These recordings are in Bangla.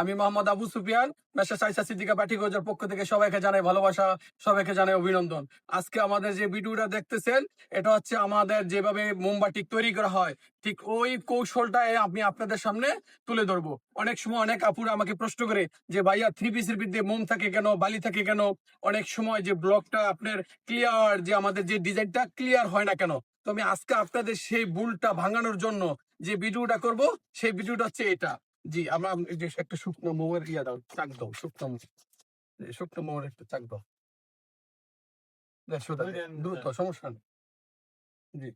আমি মোহাম্মদ আবু সুফিয়ান মেসা সাইসা সিদ্দিকা পাঠিগঞ্জের পক্ষ থেকে সবাইকে জানাই ভালোবাসা, সবাইকে জানাই অভিনন্দন। আজকে আমাদের যে ভিডিওটা দেখতেছেন, এটা হচ্ছে আমাদের যেভাবে মোমবাতি তৈরি করা হয়, ঠিক ওই কৌশলটা আমি আপনাদের সামনে তুলে ধরবো। অনেক সময় অনেক আপুরা আমাকে প্রশ্ন করে যে, ভাইয়া থ্রি পিসের বিদ্যে মোম থাকে কেন? বালি থাকে কেন? অনেক সময় যে ব্লকটা আপনার ক্লিয়ার যে আমাদের যে ডিজাইনটা ক্লিয়ার হয় না কেন? তো আমি আজকে আপনাদের সেই ভুলটা ভাঙানোর জন্য যে ভিডিওটা করব, সেই ভিডিওটা হচ্ছে এটা। জি আমরা যে একটা শুকনো মোমের ইয়া দাও চাক দাও শুকনো শুকনো মোমের একটা চাক দাও। দ্রুত সমস্যা নেই। জি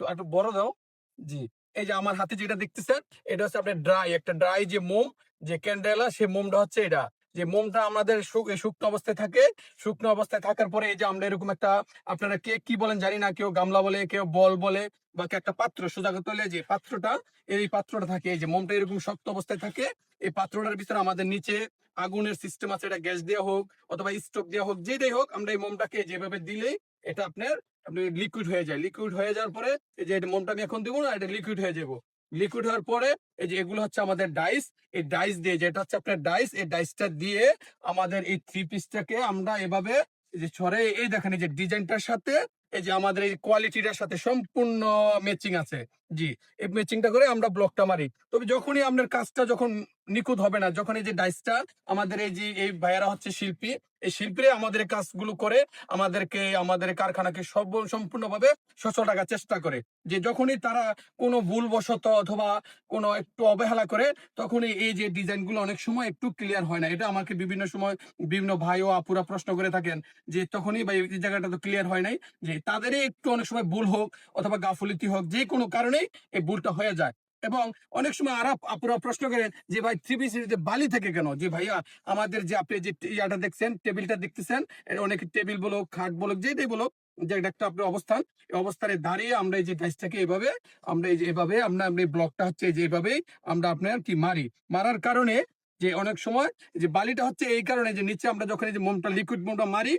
তো একটু বড় দাও। জি এই যে আমার হাতে যেটা দেখতেছেন এটা হচ্ছে আপনার ড্রাই একটা ড্রাই যে মোম যে ক্যান্ডেলা সে মোমটা হচ্ছে এটা। যে মোমটা আমাদের শুকনো অবস্থায় থাকে, শুকনো অবস্থায় থাকার পরে এই যে আমরা এরকম একটা, আপনারা কে, কি বলেন জানি না, কেউ গামলা বলে, কেউ বল বলে, বা একটা পাত্র, সোজা হলে যে পাত্রটা, এই পাত্রটা থাকে, এই যে মোমটা এরকম শক্ত অবস্থায় থাকে, এই পাত্রটার ভিতরে আমাদের নিচে আগুনের সিস্টেম আছে, এটা গ্যাস দেওয়া হোক, অথবা স্টোভ দেওয়া হোক যেটাই হোক, আমরা এই মোমটাকে যেভাবে দিলেই এটা আপনার আপনি লিকুইড হয়ে যায়। লিকুইড হয়ে যাওয়ার পরে, এই যে মোমটা আমি এখন দেবো না, এটা লিকুইড হয়ে যাব। লিকুইড হওয়ার পরে এই যে এগুলো হচ্ছে আমাদের ডাইস এই ডাইস দিয়ে যেটা হচ্ছে আপনার ডাইস এই ডাইসটা দিয়ে আমাদের এই থ্রি পিসটাকে আমরা এভাবে যে ছড়ে, এই দেখেন এই যে ডিজাইনটার সাথে এই যে আমাদের এই কোয়ালিটিটার সাথে সম্পূর্ণ ম্যাচিং আছে। জি, এই ম্যাচিংটা করে আমরা ব্লকটা মারি। তবে যখনই আপনার কাজটা যখন নিখুঁত হবে না, যখন এই যে ডাইসটা আমাদের এই যে, এই ভাইয়ারা হচ্ছে শিল্পী, এই শিল্পীরা আমাদের কাজগুলো করে, আমাদেরকে, আমাদের কারখানাকে সব, সম্পূর্ণভাবে সচল রাখার চেষ্টা করে। যে যখনই তারা কোনো ভুলবশত অথবা কোনো একটু অবহেলা করে, তখনই এই যে ডিজাইনগুলো অনেক সময় একটু ক্লিয়ার হয় না। এটা আমাকে বিভিন্ন সময় বিভিন্ন ভাই ও আপুরা প্রশ্ন করে থাকেন যে, তখনই বা এই জায়গাটা তো ক্লিয়ার হয় নাই? যে তাদেরই একটু অনেক সময় ভুল হোক অথবা গাফুলিতি হোক, যে কোনো কারণেই এই ভুলটা হয়ে যায়। এবং অনেক সময় আর আপুরা প্রশ্ন করেন যে, ভাই থ্রি পি সিরিজে বালি থেকে কেন? যে, ভাইয়া, আমাদের যে, আপনি যে ইয়াটা দেখছেন, টেবিলটা দেখতেছেন অনেক টেবিল বলো, খাট বলো যেটাই বলো, যে একটা আপনার অবস্থান, এই অবস্থানে দাঁড়িয়ে আমরা এই যে, গাছটাকে এভাবে, আমরা এই যে, এভাবে, আমরা এই ব্লকটা হচ্ছে যে, এভাবেই আমরা আপনার কি মারি। মারার কারণে যে, অনেক সময় যে, বালিটা হচ্ছে এই কারণে যে, নিচে আমরা যখন এই যে, মোমটা লিকুইড মোমটা মারি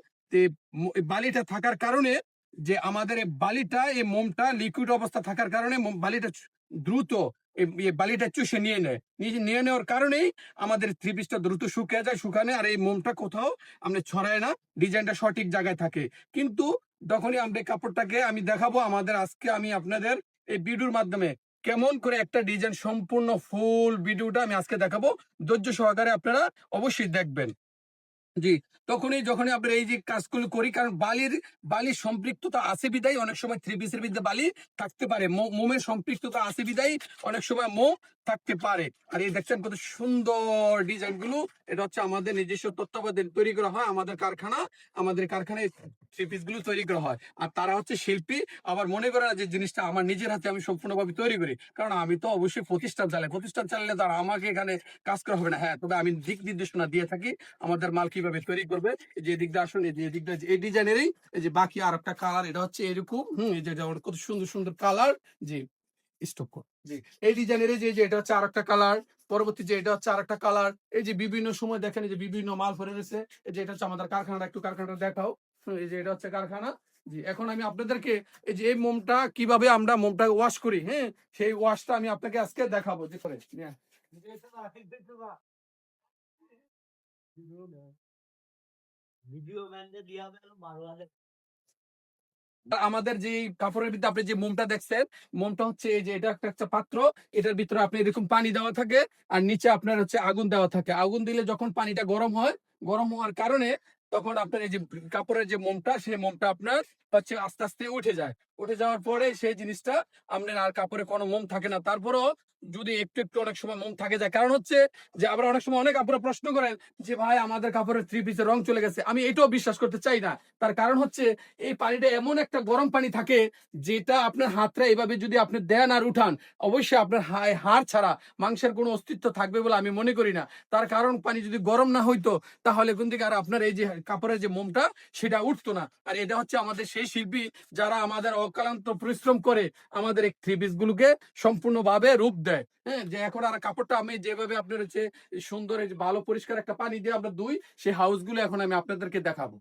বালিটা থাকার কারণে যে আমাদের এই বালিটা, এই মোমটা লিকুইড অবস্থা থাকার কারণে বালিটা দ্রুত বালিটা চুষে নিয়ে নেয়। নিয়ে নেওয়ার কারণেই আমাদের থ্রি পিসটা দ্রুত শুকিয়ে যায়, শুকানে, আর এই মোমটা কোথাও আমরা ছড়ায় না, ডিজাইনটা সঠিক জায়গায় থাকে। কিন্তু তখনই আমরা কাপড়টাকে আমি দেখাবো আমাদের আজকে আমি আপনাদের এই ভিডিওর মাধ্যমে। কেমন করে একটা ডিজাইন সম্পূর্ণ ফুল ভিডিওটা আমি আজকে দেখাবো। ধৈর্য সহকারে আপনারা অবশ্যই দেখবেন। জি, তখনই যখনই আমরা এই যে কাজগুলো করি, কারণ বালির বালির সম্পৃক্ততা আছে বিদায়, অনেক সময় থ্রি পিসের বিদ্যে বালি থাকতে পারে। মোমের সম্পৃক্ততা আছে বিদায়, অনেক সময় মোম থাকতে পারে। আর এই দেখছেন কত সুন্দর ডিজাইনগুলো এটা হচ্ছে আমাদের নিজস্ব তত্ত্বাবধানে তৈরি করা হয়, আমাদের কারখানা, আমাদের কারখানায় থ্রি পিসগুলো তৈরি করা হয়। আর তারা হচ্ছে শিল্পী। আবার মনে করে না যে জিনিসটা আমার নিজের হাতে আমি সম্পূর্ণভাবে তৈরি করি। কারণ আমি তো অবশ্যই প্রতিষ্ঠান চালাই। প্রতিষ্ঠান চালালে তারা আমাকে এখানে কাজ করা হবে না। হ্যাঁ তবে আমি দিক নির্দেশনা দিয়ে থাকি। আমাদের মাল কীভাবে তৈরি করবে যে এদিকটা আসুন এই যে এদিকটা এই ডিজাইনেরই এই যে বাকি আর একটা কালার এটা হচ্ছে এরকম হুম এই যে কত সুন্দর সুন্দর কালার জি স্টক জি এই ডিজাইনের যে যে এটা হচ্ছে আরেকটা কালার পরবর্তী যে এটা হচ্ছে আরেকটা কালার এই যে বিভিন্ন সময় দেখেন যে বিভিন্ন মাল পরে রয়েছে এই যে এটা হচ্ছে আমাদের কারখানাটা একটু কারখানাটা দেখাও এই যে এটা হচ্ছে কারখানা জি এখন আমি আপনাদেরকে এই যে এই মোমটা কীভাবে আমরা মোমটা ওয়াশ করি হ্যাঁ সেই ওয়াশটা আমি আপনাকে আজকে দেখাবো যে করে আমাদের যে কাপড়ের ভিতরে আপনি যে মোমটা দেখছেন, মোমটা হচ্ছে এই যে এটা একটা একটা পাত্র, এটার ভিতরে আপনি এরকম পানি দেওয়া থাকে আর নিচে আপনার হচ্ছে আগুন দেওয়া থাকে। আগুন দিলে যখন পানিটা গরম হয়, গরম হওয়ার কারণে তখন আপনার এই যে কাপড়ের যে মোমটা সেই মোমটা আপনার হচ্ছে আস্তে আস্তে উঠে যায়। উঠে যাওয়ার পরে সেই জিনিসটা আপনার আর কাপড়ে কোনো মোম থাকে না। তারপরও যদি একটু একটু অনেক সময় মোম থাকে যায়। কারণ হচ্ছে যে আবার অনেক সময় অনেক আপনারা প্রশ্ন করেন যে, ভাই, আমাদের কাপড়ের থ্রি পিসের রং চলে গেছে। আমি এটাও বিশ্বাস করতে চাই না। তার কারণ হচ্ছে এই পানিটা এমন একটা গরম পানি থাকে যেটা আপনার হাতটা এভাবে যদি আপনি দেন আর উঠান, অবশ্যই আপনার হায়, হাড় ছাড়া মাংসের কোনো অস্তিত্ব থাকবে বলে আমি মনে করি না। তার কারণ পানি যদি গরম না হইতো, তাহলে কোন থেকে আর আপনার এই যে কাপড়ের যে মোমটা, সেটা উঠতো না। আর এটা হচ্ছে আমাদের সেই শিল্পী যারা আমাদের অক্লান্ত পরিশ্রম করে আমাদের এই থ্রি পিস গুলোকে সম্পূর্ণভাবে রূপ দেয়। হ্যাঁ যে এখন আর কাপড়টা আমি যেভাবে আপনার হচ্ছে সুন্দর ভালো পরিষ্কার একটা পানি দিয়ে আমরা ধুই সেই হাউসগুলো এখন আমি আপনাদেরকে দেখাবো।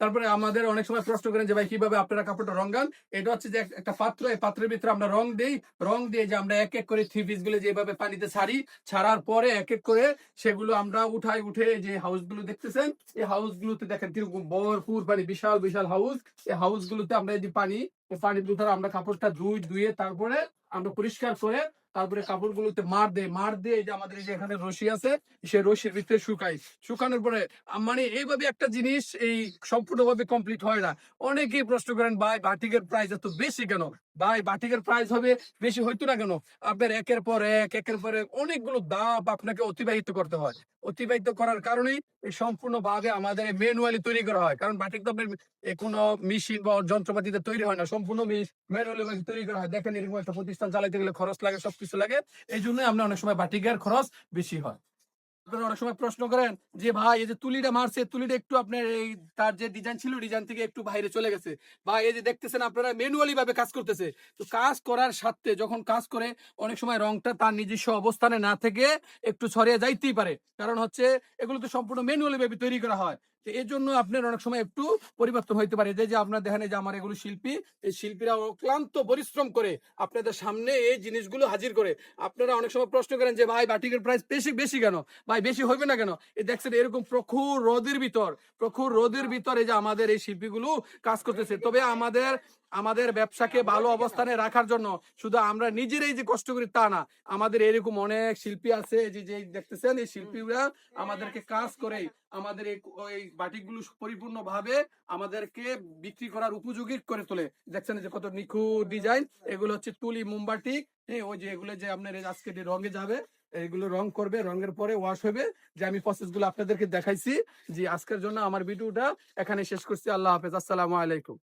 তারপরে আমাদের অনেক সময় প্রশ্ন করেন যে, ভাই, কীভাবে আপনারা কাপড়টা রঙান? এটা হচ্ছে যে একটা পাত্র, এই পাত্রের ভিতরে আমরা রং দেই। রং দিয়ে যে আমরা এক এক করে থ্রি পিসগুলো যেভাবে পানিতে ছাড়ি, ছাড়ার পরে এক এক করে সেগুলো আমরা উঠাই, উঠে যে হাউসগুলো দেখতেছেন, এই হাউস গুলোতে দেখেন কীরকম ভরপুর পানি, বিশাল বিশাল হাউস এই হাউস গুলোতে আমরা যে পানি পানির ভিতরে আমরা কাপড়টা ধুই, ধুয়ে তারপরে আমরা পরিষ্কার করে তারপরে কাপড়গুলোতে মার দে মার দিয়ে যে আমাদের যে এখানে রশি আছে, সেই রশির ভিতরে শুকাই। শুকানোর পরে মানে এইভাবে একটা জিনিস এই সম্পূর্ণভাবে কমপ্লিট হয় না। অনেকেই প্রশ্ন করেন, ভাই, বাটিকের প্রাইস এত বেশি কেন? ভাই, বাটিকের প্রাইস হবে বেশি হইতো না কেন? আপনার একের পর এক, একের পর এক অনেকগুলো দাপ আপনাকে অতিবাহিত করতে হয়। অতিবাহিত করার কারণেই এই সম্পূর্ণ ভাবে আমাদের ম্যানুয়ালি তৈরি করা হয়। কারণ বাটিক তো কোনো মেশিন বা যন্ত্রপাতিতে তৈরি হয় না। সম্পূর্ণ ম্যানুয়ালি তৈরি করা হয়। দেখেন এরকম একটা প্রতিষ্ঠান চালাইতে গেলে খরচ লাগে, সবকিছু লাগে। এই জন্যই আমরা অনেক সময় বাটিকের খরচ বেশি হয়। অনেক সময় প্রশ্ন করেন যে, ভাই, এই যে তুলিটা মারছে, তুলিটা একটু আপনার এই তার যে ডিজাইন ছিল ডিজাইন থেকে একটু বাইরে চলে গেছে। বা এই যে দেখতেছেন আপনারা ম্যানুয়ালি ভাবে কাজ করতেছে। তো কাজ করার সাথে যখন কাজ করে, অনেক সময় রংটা তার নিজস্ব অবস্থানে না থেকে একটু ছড়িয়ে যাইতেই পারে। কারণ হচ্ছে, এগুলো তো সম্পূর্ণ ম্যানুয়ালি ভাবে তৈরি করা হয়। তো এর জন্য আপনার অনেক সময় একটু পরিবর্তন হইতে পারে। যে আপনার দেখেন যে আমার এগুলো শিল্পী, এই শিল্পীরা অক্লান্ত পরিশ্রম করে আপনাদের সামনে এই জিনিসগুলো হাজির করে। আপনারা অনেক সময় প্রশ্ন করেন যে, ভাই, বাটিকের প্রাইস বেশি বেশি কেন? ভাই, বেশি হইবে না কেন? এই দেখছেন, এরকম প্রখুর রোদের ভিতর, প্রখুর রোদের ভিতরে যে আমাদের এই শিল্পীগুলো কাজ করতেছে। তবে আমাদের আমাদের ব্যবসাকে ভালো অবস্থানে রাখার জন্য শুধু আমরা নিজেরাই যে কষ্ট করি তা না। আমাদের এরকম অনেক শিল্পী আছে যে যে দেখতেছেন, এই শিল্পীরা আমাদেরকে কাজ করে আমাদের এই বাটিকগুলো পরিপূর্ণ ভাবে আমাদেরকে বিক্রি করার উপযোগী করে তোলে। দেখছেন যে কত নিখুঁত ডিজাইন, এগুলো হচ্ছে তুলি মোমবাটি হ্যাঁ ওই যে এগুলো যে আপনার আজকে রঙে যাবে এগুলো রং করবে, রঙের পরে ওয়াশ হবে। যে আমি প্রসেসগুলো আপনাদেরকে দেখাইছি, যে আজকের জন্য আমার ভিডিওটা এখানে শেষ করছি। আল্লাহ হাফেজ, আসসালামু আলাইকুম।